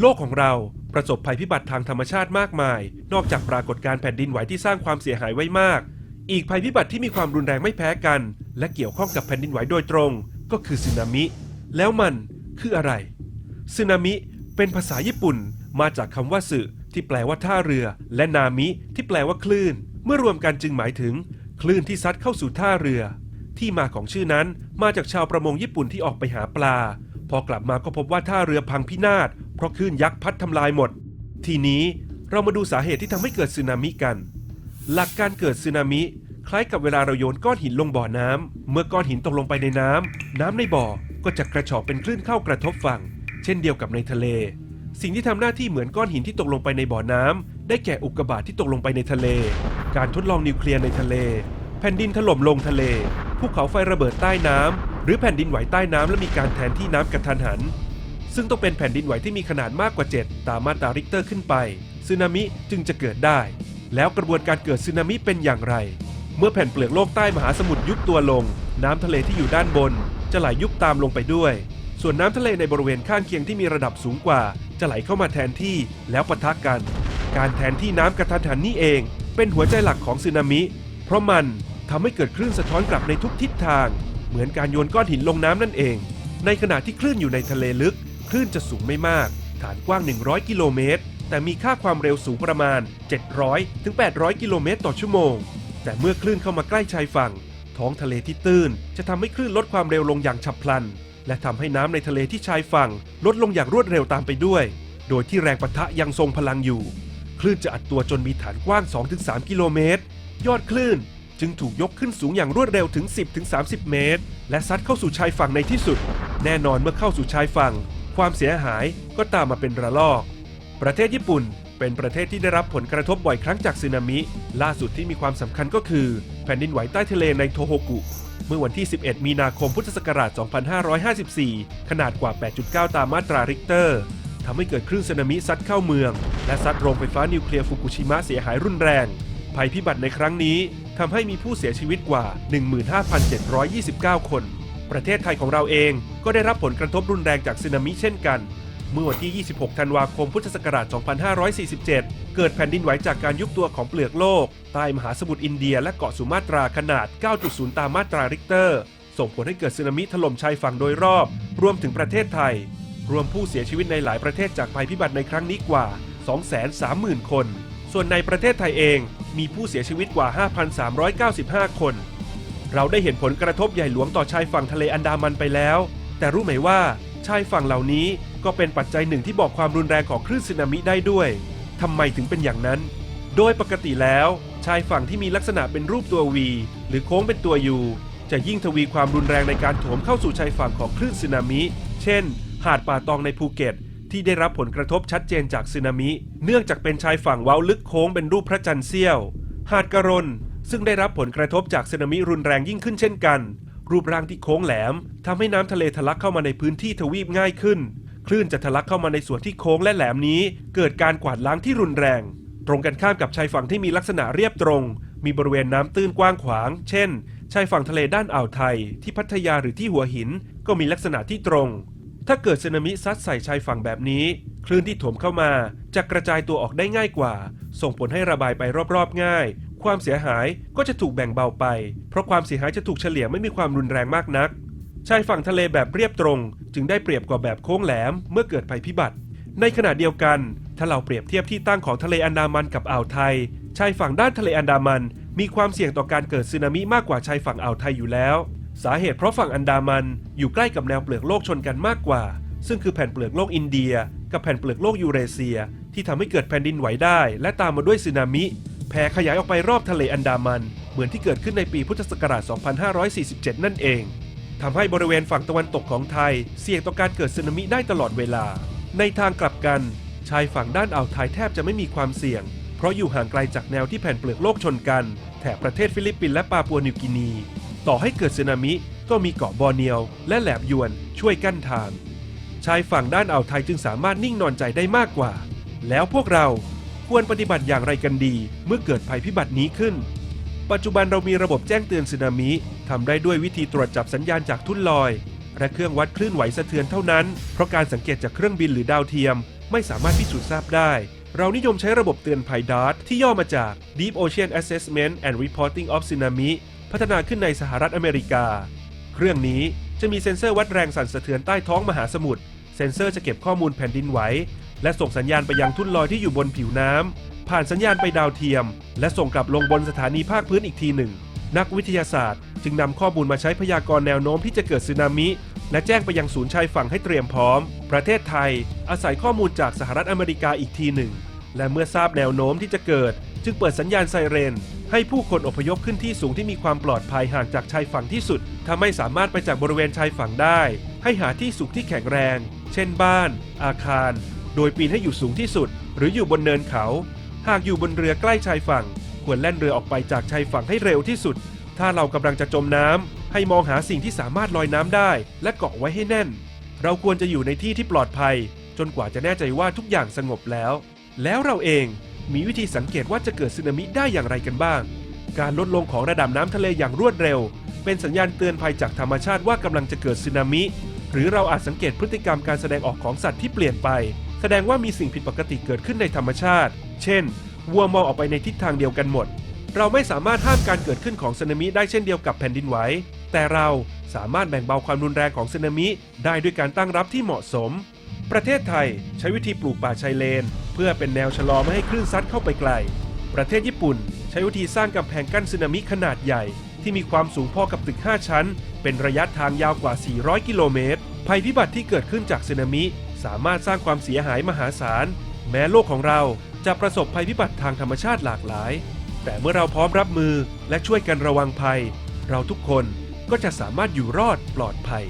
โลกของเราประสบภัยพิบัติทางธรรมชาติมากมาย นอกจากปรากฏการแผ่นดินไหวที่สร้างความเสียหายไว้มาก อีกภัยพิบัติที่มีความรุนแรงไม่แพ้กัน และเกี่ยวข้องกับแผ่นดินไหวโดยตรง ก็คือสึนามิ แล้วมันคืออะไรสึนามิ เป็นภาษาญี่ปุ่น มาจากคำว่าสึที่แปลว่าท่าเรือ และนามิที่แปลว่าคลื่น เมื่อรวมกันจึงหมายถึง คลื่นที่ซัดเข้าสู่ท่าเรือ ที่มาของชื่อนั้นมาจากชาวประมงญี่ปุ่นที่ออกไปหาปลา พอกลับมาก็พบว่าท่าเรือพังพินาศ เพราะคลื่นยักษ์พัดทำลายหมด ทีนี้เรามาดูสาเหตุที่ทำให้เกิดสึนามิกัน หลักการเกิดสึนามิ คล้ายกับเวลาเราโยนก้อนหินลงบ่อน้ำเมื่อก้อนหินตกลงไปในน้ำน้ำในบ่อก็จะกระชอกเป็นคลื่นเข้ากระทบฝั่ง เช่นเดียวกับในทะเล สิ่งที่ทำหน้าที่เหมือนก้อนหินที่ตกลงไปในบ่อน้ำได้แก่อุกกาบาตที่ตกลงไปในทะเล การทดลองนิวเคลียร์ในทะเล แผ่นดินถล่มลงทะเลภูเขาไฟระเบิดใต้น้ำหรือแผ่นดินไหวใต้น้ำและมีการแทนที่น้ำกระทันหัน ซึ่งต้องเป็นแผ่นดินไหวที่มีขนาดมากกว่า 7 ตามมาตราริกเตอร์ขึ้นไปสึนามิจึงจะเกิดได้ แล้วกระบวนการเกิดสึนามิเป็นอย่างไร เมื่อแผ่นเปลือกโลกใต้มหาสมุทรยุบตัวลง น้ำทะเลที่อยู่ด้านบน จะไหลยุบตามลงไปด้วย ส่วนน้ำทะเลในบริเวณข้างเคียงที่มีระดับสูงกว่า จะไหลเข้ามาแทนที่แล้วปะทะกัน การแทนที่น้ำกระทันหันนี่เอง เป็นหัวใจหลักของสึนามิ เพราะมันทำให้เกิดคลื่นสะท้อนกลับในทุกทิศทาง เหมือนการโยนก้อนหินลงน้ำนั่นเอง ในขณะที่คลื่นอยู่ในทะเลลึก ลื่นจะสูงไม่มาก ฐานกว้าง 100 กิโลเมตร แต่มีค่าความเร็วสูงประมาณ 700 ถึง 800 กิโลเมตรต่อชั่วโมง แต่เมื่อคลื่นเข้ามาใกล้ชายฝั่ง ท้องทะเลที่ตื้น จะทำให้คลื่นลดความเร็วลงอย่างฉับพลัน และทำให้น้ำในทะเลที่ชายฝั่ง ลดลงอย่างรวดเร็วตามไปด้วย โดยที่แรงปะทะยังทรงพลังอยู่ คลื่นจะอัดตัวจนมีฐานกว้าง 2-3 กิโลเมตร ยอดคลื่นจึงถูกยกขึ้นสูงอย่างรวดเร็วถึง 10-30 เมตร และซัดเข้าสู่ชายฝั่งในที่สุด แน่นอนเมื่อเข้าสู่ชายฝั่ง ความเสียหายก็ตามมาเป็นระลอก ประเทศญี่ปุ่นเป็นประเทศที่ได้รับผลกระทบบ่อยครั้งจากสึนามิ ล่าสุดที่มีความสำคัญก็คือ แผ่นดินไหวใต้ทะเลในโทโฮกุ เมื่อวันที่ 11 มีนาคมพุทธศักราช 2554 ขนาดกว่า 8.9 ตามมาตราริกเตอร์ทำให้เกิดคลื่นสึนามิซัดเข้าเมือง และซัดโรงไฟฟ้านิวเคลียร์ฟุกุชิมะเสียหายรุนแรง ภัยพิบัติในครั้งนี้ทำให้มีผู้เสียชีวิตกว่า 15,729 คน ประเทศไทยของเราเองก็ได้รับผลกระทบรุนแรงจากสึนามิเช่นกัน เมื่อวันที่ 26 ธันวาคม พุทธศักราช 2547 เกิดแผ่นดินไหวจากการยุบตัวของเปลือกโลก ใต้มหาสมุทรอินเดียและเกาะสุมาตราขนาด 9.0 ตามมาตราริกเตอร์ ส่งผลให้เกิดสึนามิถล่มชายฝั่งโดยรอบ รวมถึงประเทศไทย รวมผู้เสียชีวิตในหลายประเทศจากภัยพิบัติในครั้งนี้กว่า 230,000 คน ส่วนในประเทศไทยเองมีผู้เสียชีวิตกว่า 5,395 คน เราได้เห็นผลกระทบใหญ่หลวงต่อชายฝั่งทะเลอันดามันไปแล้ว แต่รู้ไหมว่าชายฝั่งเหล่านี้ก็เป็นปัจจัยหนึ่งที่บอกความรุนแรงของคลื่นสึนามิได้ด้วยทำไมถึงเป็นอย่างนั้น โดยปกติแล้ว ชายฝั่งที่มีลักษณะเป็นรูปตัววีหรือโค้งเป็นตัวยูจะยิ่งทวีความรุนแรงในการโถมเข้าสู่ชายฝั่งของคลื่นสึนามิ เช่น หาดป่าตองในภูเก็ต ที่ได้รับผลกระทบชัดเจนจากสึนามิ เนื่องจากเป็นชายฝั่งเว้าลึกโค้งเป็นรูปพระจันทร์เสี้ยว หาดกระรน ซึ่งได้รับผลกระทบจากสึนามิรุนแรงยิ่งขึ้นเช่นกัน รูปร่างที่โค้งแหลมทำให้น้ำทะเลทะลักเข้ามาในพื้นที่ทวีปง่ายขึ้น คลื่นจะทะลักเข้ามาในส่วนที่โค้งและแหลมนี้ เกิดการกวาดล้างที่รุนแรง ตรงกันข้ามกับชายฝั่งที่มีลักษณะเรียบตรง มีบริเวณน้ำตื้นกว้างขวาง เช่น ชายฝั่งทะเลด้านอ่าวไทย ที่พัทยาหรือที่หัวหิน ก็มีลักษณะที่ตรง ถ้าเกิดสึนามิซัดใส่ชายฝั่งแบบนี้ คลื่นที่ถมเข้ามาจะกระจายตัวออกได้ง่ายกว่า ส่งผลให้ระบายไปรอบๆง่าย ความเสียหายก็จะถูกแบ่งเบาไป เพราะความเสียหายจะถูกเฉลี่ยไม่มีความรุนแรงมากนัก ชายฝั่งทะเลแบบเรียบตรง จึงได้เปรียบกว่าแบบโค้งแหลมเมื่อเกิดภัยพิบัติ ในขณะเดียวกัน ถ้าเราเปรียบเทียบที่ตั้งของทะเลอันดามันกับอ่าวไทย ชายฝั่งด้านทะเลอันดามัน มีความเสี่ยงต่อการเกิดสึนามิมากกว่าชายฝั่งอ่าวไทยอยู่แล้ว สาเหตุเพราะฝั่งอันดามันอยู่ใกล้กับแนวเปลือกโลกชนกันมากกว่า ซึ่งคือแผ่นเปลือกโลกอินเดีย กับแผ่นเปลือกโลกยูเรเซีย ที่ทำให้เกิดแผ่นดินไหวได้ และตามมาด้วยสึนามิ แผ่ขยายออกไปรอบทะเลอันดามัน เหมือนที่เกิดขึ้นในปีพุทธศักราช 2547 นั่นเองทำให้บริเวณฝั่งตะวันตกของไทย เสี่ยงต่อการเกิดสึนามิได้ตลอดเวลา ในทางกลับกัน ชายฝั่งด้านอ่าวไทยแทบจะไม่มีความเสี่ยง เพราะอยู่ห่างไกลจากแนวที่แผ่นเปลือกโลกชนกัน แถบประเทศฟิลิปปินส์และปาปัวนิวกินี ต่อให้เกิดสึนามิก็มีเกาะบอร์เนียว และแหลมยวนช่วยกั้นทาง ชายฝั่งด้านอ่าวไทยจึงสามารถนิ่งนอนใจได้มากกว่า แล้วพวกเรา ควรปฏิบัติอย่างไรกันดี เมื่อเกิดภัยพิบัตินี้ขึ้น ปัจจุบันเรามีระบบแจ้งเตือนสึนามิทำได้ด้วยวิธีตรวจจับสัญญาณจากทุ่นลอย และเครื่องวัดคลื่นไหวสะเทือนเท่านั้น เพราะการสังเกตจากเครื่องบินหรือดาวเทียม ไม่สามารถพิสูจน์ทราบได้ เรานิยมใช้ระบบเตือนภัย DART ที่ย่อมาจาก Deep Ocean Assessment and Reporting of Tsunami พัฒนาขึ้นในสหรัฐอเมริกา เครื่องนี้จะมีเซ็นเซอร์วัดแรงสั่นสะเทือนใต้ท้องมหาสมุทรเซ็นเซอร์จะเก็บข้อมูลแผ่นดินไหว และส่งสัญญาณไปยังทุ่นลอยที่อยู่บนผิวน้ำผ่านสัญญาณไปดาวเทียม และส่งกลับลงบนสถานีภาคพื้นอีกทีหนึ่ง นักวิทยาศาสตร์ จึงนำข้อมูลมาใช้พยากรณ์แนวโน้มที่จะเกิดสึนามิ และแจ้งไปยังศูนย์ชายฝั่งให้เตรียมพร้อม ประเทศไทย อาศัยข้อมูลจากสหรัฐอเมริกาอีกทีหนึ่ง และเมื่อทราบแนวโน้มที่จะเกิด จึงเปิดสัญญาณไซเรนให้ผู้คนอพยพขึ้นที่สูงที่มีความปลอดภัยห่างจากชายฝั่งที่สุด ถ้าไม่สามารถไปจากบริเวณชายฝั่งได้ ให้หาที่สูงที่แข็งแรง เช่นบ้าน อาคาร โดยปีนให้อยู่สูงที่สุด หรืออยู่บนเนินเขา หากอยู่บนเรือใกล้ชายฝั่ง ควรแล่นเรือออกไปจากชายฝั่งให้เร็วที่สุด ถ้าเรากำลังจะจมน้ำให้มองหาสิ่งที่สามารถลอยน้ำได้ และเกาะไว้ให้แน่น เราควรจะอยู่ในที่ที่ปลอดภัย จนกว่าจะแน่ใจว่าทุกอย่างสงบแล้ว แล้วเราเองมีวิธีสังเกตว่าจะเกิดสึนามิได้อย่างไรกันบ้าง การลดลงของระดับน้ำทะเลอย่างรวดเร็ว เป็นสัญญาณเตือนภัยจากธรรมชาติว่ากำลังจะเกิดสึนามิ หรือเราอาจสังเกตพฤติกรรมการแสดงออกของสัตว์ที่เปลี่ยนไป แสดงว่ามีสิ่งผิดปกติเกิดขึ้นในธรรมชาติ เช่น วัวมองออกไปในทิศทางเดียวกันหมด เราไม่สามารถห้ามการเกิดขึ้นของสึนามิได้เช่นเดียวกับแผ่นดินไหว แต่เราสามารถแบ่งเบาความรุนแรงของสึนามิได้ด้วยการตั้งรับที่เหมาะสม ประเทศไทยใช้วิธีปลูกป่าชายเลน เพื่อเป็นแนวชะลอไม่ให้คลื่นซัดเข้าไปไกล ประเทศญี่ปุ่น ใช้วิธีสร้างกำแพงกั้นสึนามิขนาดใหญ่ ที่มีความสูงพอกับตึก 5 ชั้น เป็นระยะทางยาวกว่า 400 กิโลเมตร ภัยพิบัติที่เกิดขึ้นจากสึนามิ สามารถสร้างความเสียหายมหาศาล แม้โลกของเราจะประสบภัยพิบัติทางธรรมชาติหลากหลาย แต่เมื่อเราพร้อมรับมือและช่วยกันระวังภัย เราทุกคนก็จะสามารถอยู่รอดปลอดภัย